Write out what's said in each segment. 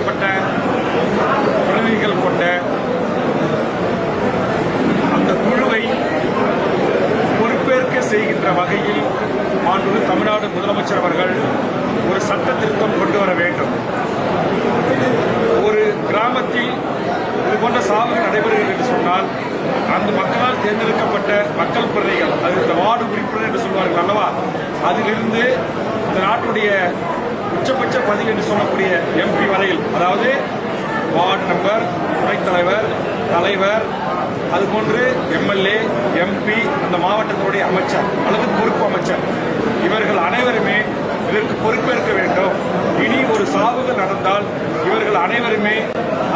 தேர்ந்தெடுக்கப்பட்ட பிரதிநிதிகள் கொண்ட அந்த குழுவை பொறுப்பேற்க செய்கின்ற வகையில் மாண்பு தமிழ்நாடு முதலமைச்சர் அவர்கள் ஒரு சட்ட திருத்தம் கொண்டு வர வேண்டும். அதாவது வார்டு மெம்பர் துணைத் தலைவர் தலைவர் அதுபோன்று எம்எல்ஏ எம்பி அந்த மாவட்டத்தினுடைய அமைச்சர் அல்லது பொறுப்பு அமைச்சர். இவர்கள் அனைவருமே இதற்கு பொறுப்பேற்க வேண்டும். இனி ஒரு சாவுகள் நடந்தால் இவர்கள் அனைவருமே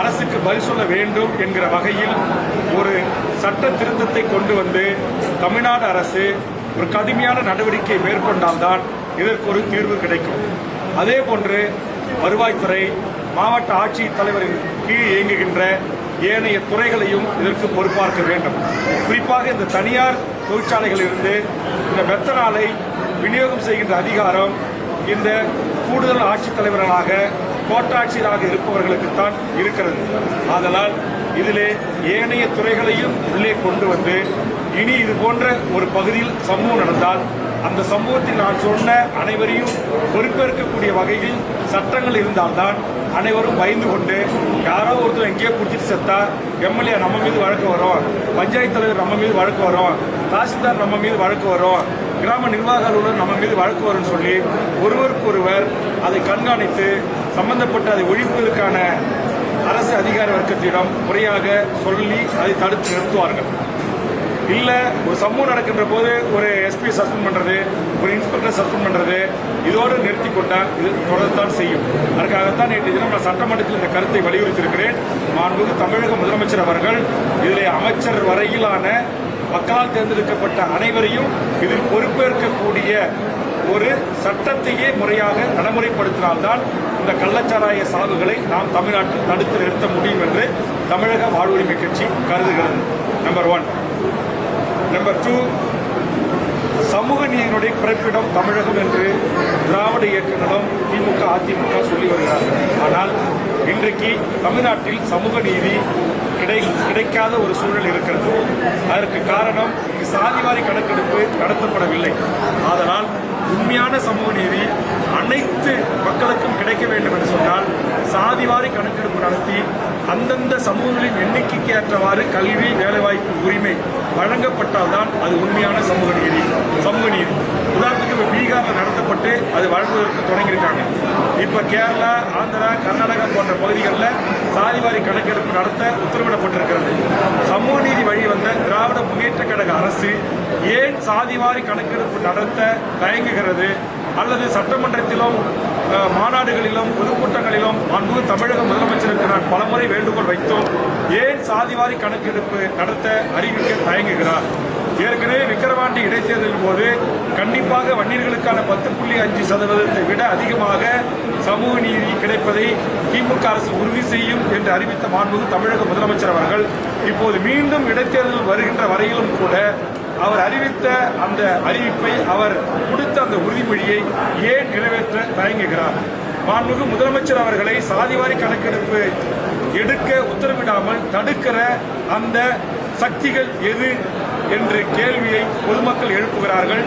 அரசுக்கு பதில் சொல்ல வேண்டும் என்கிற வகையில் ஒரு சட்ட திருத்தத்தை கொண்டு வந்து தமிழ்நாடு அரசு ஒரு கடுமையான நடவடிக்கை மேற்கொண்டால்தான் இதற்கு ஒரு தீர்வு கிடைக்கும். அதே போன்று வருவாய்த்துறை மாவட்ட ஆட்சித் தலைவரின் கீழ் இயங்குகின்ற ஏனைய துறைகளையும் இதற்கு பொறுப்பார்க்க வேண்டும். குறிப்பாக இந்த தனியார் தொழிற்சாலைகளிலிருந்து இந்த மெத்தனாலை விநியோகம் செய்கின்ற அதிகாரம் இந்த கூடுதல் ஆட்சித்தலைவர்களாக கோட்டாட்சியராக இருப்பவர்களுக்குத்தான் இருக்கிறது. ஆதலால் இதிலே ஏனைய துறைகளையும் உள்ளே கொண்டு வந்து இனி இது போன்ற ஒரு பகுதியில் சமூகம் நடந்தால் அந்த சமூகத்தில் நான் சொன்ன அனைவரையும் பொறுப்பேற்கக்கூடிய வகையில் சட்டங்கள் இருந்தால்தான் அனைவரும் பயந்து கொண்டு யாரோ ஒருத்தர் எங்கேயோ குடிச்சிட்டு செத்தா எம்எல்ஏ நம்ம மீது வழக்கு வரும். பஞ்சாயத்து தலைவர் நம்ம மீது வழக்கு வரும். தாசில்தார் நம்ம மீது வழக்கு வரும். கிராம நிர்வாக அலுவலர் நம்ம மீது வழக்கு வரும்னு சொல்லி ஒருவருக்கொருவர் அதை கண்காணித்து சம்பந்தப்பட்ட அதை ஒழிப்பதற்கான அரசு அதிகார வர்க்கத்திடம் முறையாக சொல்லி அதை தடுத்து நிறுத்துவார்கள். இல்லை ஒரு சம்பவம் நடக்கின்ற போது ஒரு எஸ்பி சஸ்பெண்ட் பண்ணுறது ஒரு இன்ஸ்பெக்டர் சஸ்பெண்ட் பண்ணுறது இதோடு நிறுத்தி கொண்டால் இது தொடர்தான் செய்யும். அதற்காகத்தான் நேற்று தினம் நான் சட்டமன்றத்தில் இந்த கருத்தை வலியுறுத்தியிருக்கிறேன். மாண்புமிகு தமிழக முதலமைச்சர் அவர்கள் இதில் அமைச்சர் வரையிலான மக்களால் தேர்ந்தெடுக்கப்பட்ட அனைவரையும் இதில் பொறுப்பேற்கக்கூடிய ஒரு சட்டத்தையே முறையாக நடைமுறைப்படுத்தினால்தான் இந்த கள்ளச்சாராய சாவுகளை நாம் தமிழ்நாட்டில் தடுத்து நிறுத்த முடியும் என்று தமிழக வாழ்வுரிமை கட்சி கருதுகிறது. நம்பர் ஒன் நம்பர் டூ சமூக நீதியினுடைய பிறப்பிடம் தமிழகம் என்று திராவிட இயக்கங்களும் திமுக அதிமுக சொல்லி வருகிறார்கள். ஆனால் இன்றைக்கு தமிழ்நாட்டில் சமூக நீதி கிடை கிடைக்காத ஒரு சூழல் இருக்கிறது. அதற்கு காரணம் இங்கு சாதிவாரி கணக்கெடுப்பு நடத்தப்படவில்லை. ஆதலால் உண்மையான சமூக நீதி அனைத்து மக்களுக்கும் கிடைக்க வேண்டும் என்று சொன்னால் சாதிவாரி கணக்கெடுப்பு நடத்தி அந்தந்த சமூகங்களின் எண்ணிக்கைக்கு ஏற்றவாறு கல்வி வேலைவாய்ப்பு உரிமை வழங்கப்பட்டால்தான் அது உண்மையான சமூக நீதி சமூக நீதி உதாரணத்துக்கு இப்போ பீகாரில் நடத்தப்பட்டு அது வழங்குவதற்கு தொடங்கியிருக்காங்க. இப்போ கேரளா ஆந்திரா கர்நாடகா போன்ற பகுதிகளில் சாதிவாரி கணக்கெடுப்பு நடத்த உத்தரவிடப்பட்டிருக்கிறது. சமூக நீதி வழி வந்த திராவிட முன்னேற்ற கழக அரசு ஏன் சாதிவாரி கணக்கெடுப்பு நடத்த தயங்குகிறது? அல்லது சட்டமன்றத்திலும் மாநாடுகளிலும் பொதுக்கூட்டங்களிலும் அன்பு தமிழக முதலமைச்சருக்கு நான் பலமுறை வேண்டுகோள் வைத்தோம். ஏன் சாதிவாரி கணக்கெடுப்பு நடத்த அறிவிக்க தயங்குகிறார்? ஏற்கனவே விக்கிரவாண்டி இடைத்தேர்தலின் போது கண்டிப்பாக வன்னியர்களுக்கான பத்து புள்ளி அஞ்சு சதவீதத்தை விட அதிகமாக சமூக நீதி கிடைப்பதை திமுக அரசு உறுதி செய்யும் என்று அறிவித்த மாண்புமிகு தமிழக முதலமைச்சர் அவர்கள் இப்போது மீண்டும் இடைத்தேர்தல் வருகின்ற வரையிலும் கூட அவர் அறிவித்த அந்த அறிவிப்பை அவர் கொடுத்த அந்த உறுதிமொழியை ஏன் நிறைவேற்ற தயங்குகிறார்? மாண்புமிகு முதலமைச்சர் அவர்களை சாதிவாரி கணக்கெடுப்பு எடுக்க உத்தரவிடாமல் தடுக்கிற அந்த சக்திகள் எது என்று கேள்வியை பொதுமக்கள் எழுப்புகிறார்கள்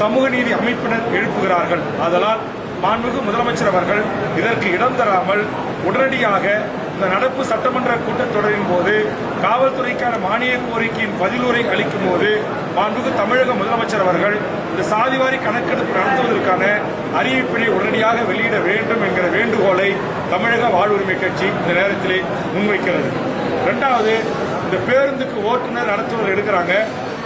சமூக நீதி அமைப்பினர் எழுப்புகிறார்கள். அதனால் மாண்புமிகு முதலமைச்சர் அவர்கள் இதற்கு இடம் தராமல் உடனடியாக இந்த நடப்பு சட்டமன்ற கூட்டத்தொடரின் போது காவல்துறைக்கான மானிய கோரிக்கையின் பதிலுரை அளிக்கும் போது மாண்புக்கு தமிழக முதலமைச்சர் அவர்கள் இந்த சாதிவாரி கணக்கெடுப்பு நடத்துவதற்கான அறிவிப்பினை உடனடியாக வெளியிட வேண்டும் என்கிற வேண்டுகோளை தமிழக வாழ்வுரிமை கட்சி இந்த நேரத்திலே முன்வைக்கிறது. இரண்டாவது இந்த பேருந்துக்கு ஓட்டுநர் நடத்துவர் எடுக்கிறாங்க.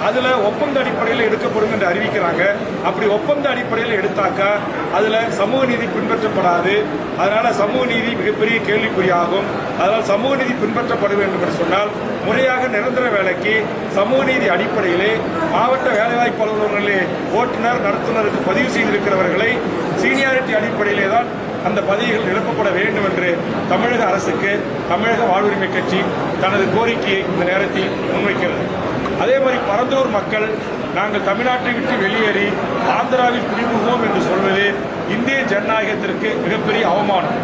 அதில் ஒப்பந்த அடிப்படையில் எடுக்கப்படும் என்று அறிவிக்கிறாங்க. அப்படி ஒப்பந்த அடிப்படையில் எடுத்தாக்கா அதில் சமூக நீதி பின்பற்றப்படாது. அதனால் சமூக நீதி மிகப்பெரிய கேள்விக்குறியாகும். அதனால் சமூக நீதி பின்பற்றப்பட வேண்டும் என்று சொன்னால் முறையாக நிரந்தர வேலைக்கு சமூக நீதி அடிப்படையிலே மாவட்ட வேலைவாய்ப்பு அலுவலர்களே ஓட்டுநர் நடத்துனருக்கு பதிவு செய்திருக்கிறவர்களை சீனியாரிட்டி அடிப்படையிலே தான் அந்த பதவிகள் நிரப்பப்பட வேண்டும் என்று தமிழக அரசுக்கு தமிழக வாழ்வுரிமை கட்சி தனது கோரிக்கையை இந்த நேரத்தில் முன்வைக்கிறது. அதே மாதிரி பரந்தூர் மக்கள் நாங்கள் தமிழ்நாட்டை விட்டு வெளியேறி ஆந்திராவில் குடிபுகுவோம் என்று சொல்வது இந்திய ஜனநாயகத்திற்கு மிகப்பெரிய அவமானம்.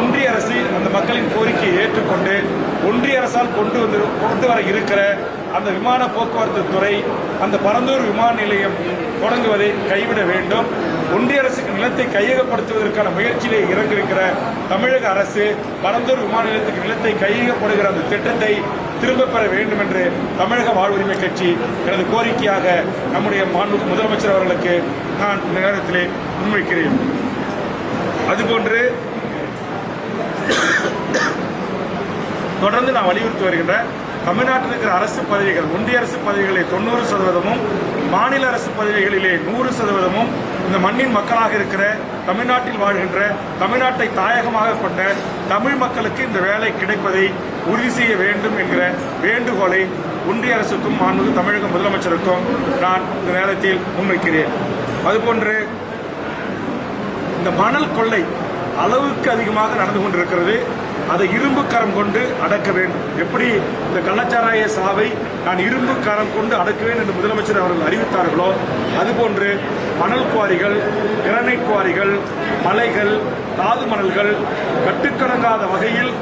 ஒன்றிய அரசு அந்த மக்களின் கோரிக்கையை ஏற்றுக்கொண்டு ஒன்றிய அரசால் கொண்டு வந்து கொண்டு வர இருக்கிற அந்த விமான போக்குவரத்து துறை அந்த பரந்தூர் விமான நிலையம் தொடங்குவதை கைவிட வேண்டும். ஒன்றிய அரசுக்கு நிலத்தை கையகப்படுத்துவதற்கான முயற்சியிலே இறங்கியிருக்கிற தமிழக அரசு பரந்தூர் விமான நிலையத்துக்கு நிலத்தை கையகப்படுகிற அந்த திட்டத்தை திரும்பப் பெற வேண்டும் என்று தமிழக வாழ்வுரிமை கட்சி எனது கோரிக்கையாக நம்முடைய மாண்பு முதலமைச்சர் அவர்களுக்கு நான் இந்த நேரத்திலே முன்வைக்கிறேன். அதுபோன்று தொடர்ந்து நான் வலியுறுத்தி வருகின்றேன் தமிழ்நாட்டில் இருக்கிற அரசு பதவிகள் ஒன்றிய அரசு பதவிகளில் தொண்ணூறு சதவீதமும் மாநில அரசு பதவிகளிலே நூறு சதவீதமும் இந்த மண்ணின் மக்களாக இருக்கிற தமிழ்நாட்டில் வாழ்கின்ற தமிழ்நாட்டை தாயகமாக கொண்ட தமிழ் மக்களுக்கு இந்த வேலை கிடைப்பதை உறுதி செய்ய வேண்டும் என்கிற வேண்டுகோளை ஒன்றிய அரசுக்கும் மாண்புமிகு தமிழக முதலமைச்சருக்கும் நான் இந்த நேரத்தில் முன்வைக்கிறேன். அதுபோன்று இந்த மணல் கொள்ளை அளவுக்கு அதிகமாக நடந்து கொண்டிருக்கிறது. அதை இரும்பு கரம் கொண்டு அடக்க வேண்டும். எப்படி இந்த கள்ளச்சாராய சாவை நான் இரும்பு கரம் கொண்டு அடக்குவேன் என்று முதலமைச்சர் அவர்கள் அறிவித்தார்களோ அதுபோன்று மணல் குவாரிகள் கிரானைட் குவாரிகள் மலைகள் தாது மணல்கள் கட்டுக்கடங்காத வகையில்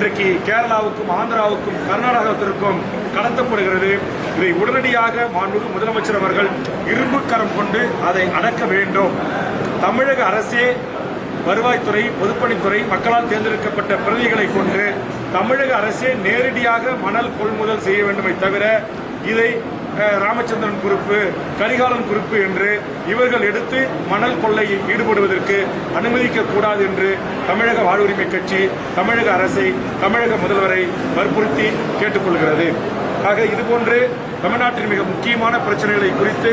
இன்றைக்கு கேரளாவுக்கும் ஆந்திராவுக்கும் கர்நாடகத்திற்கும் கடத்தப்படுகிறது. இதை உடனடியாக மாண்புமிகு முதலமைச்சர் அவர்கள் இரும்பு கரம் கொண்டு அதை அடக்க வேண்டும். தமிழக அரசே வருவாய்த்துறை பொதுப்பணித்துறை மக்களால் தேர்ந்தெடுக்கப்பட்ட பிரதிகளை கொண்டு தமிழக அரசே நேரடியாக மணல் கொள்முதல் செய்ய வேண்டுமே தவிர இதை ராமச்சந்திரன் குறிப்பு கரிகாலன் குறிப்பு என்று இவர்கள் எடுத்து மணல் கொள்ளையில் ஈடுபடுவதற்கு அனுமதிக்க கூடாது என்று தமிழக வாழ்வுரிமை கட்சி தமிழக அரசை தமிழக முதல்வரை வற்புறுத்தி கேட்டுக்கொள்கிறது. ஆக இதுபோன்று தமிழ்நாட்டின் மிக முக்கியமான பிரச்சனைகளை குறித்து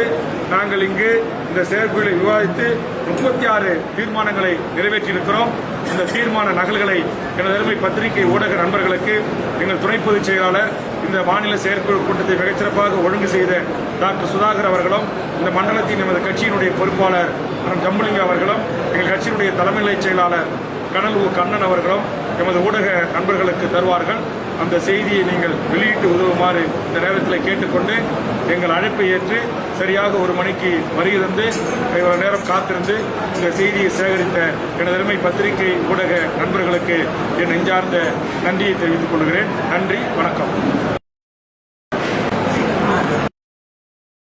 நாங்கள் இங்கு இந்த செயற்குழுவை விவாதித்து முப்பத்தி ஆறு தீர்மானங்களை நிறைவேற்றியிருக்கிறோம். இந்த தீர்மான நகல்களை எனது அருமை பத்திரிகை ஊடக நண்பர்களுக்கு எங்கள் துணை பொதுச் செயலாளர் இந்த மாநில செயற்குழு கூட்டத்தை மிகச்சிறப்பாக ஒழுங்கு செய்த டாக்டர் சுதாகர் அவர்களும் இந்த மண்டலத்தின் எமது கட்சியினுடைய பொறுப்பாளர் அண்ணன் ஜம்புலிங்க அவர்களும் எங்கள் கட்சியினுடைய தலைமை செயலாளர் கனல் உ கண்ணன் அவர்களும் எமது ஊடக நண்பர்களுக்கு தருவார்கள். அந்த செய்தியை நீங்கள் வெளியிட்டு உதவுமாறு இந்த நேரத்தில் கேட்டுக்கொண்டு எங்கள் அழைப்பை ஏற்று சரியாக ஒரு மணிக்கு வருகை தந்து இவ்வளவு நேரம் காத்திருந்து இந்த செய்தியை சேகரித்த எனது அருமை பத்திரிகை ஊடக நண்பர்களுக்கு என் நெஞ்சார்ந்த நன்றியை தெரிவித்துக் கொள்கிறேன். நன்றி வணக்கம்.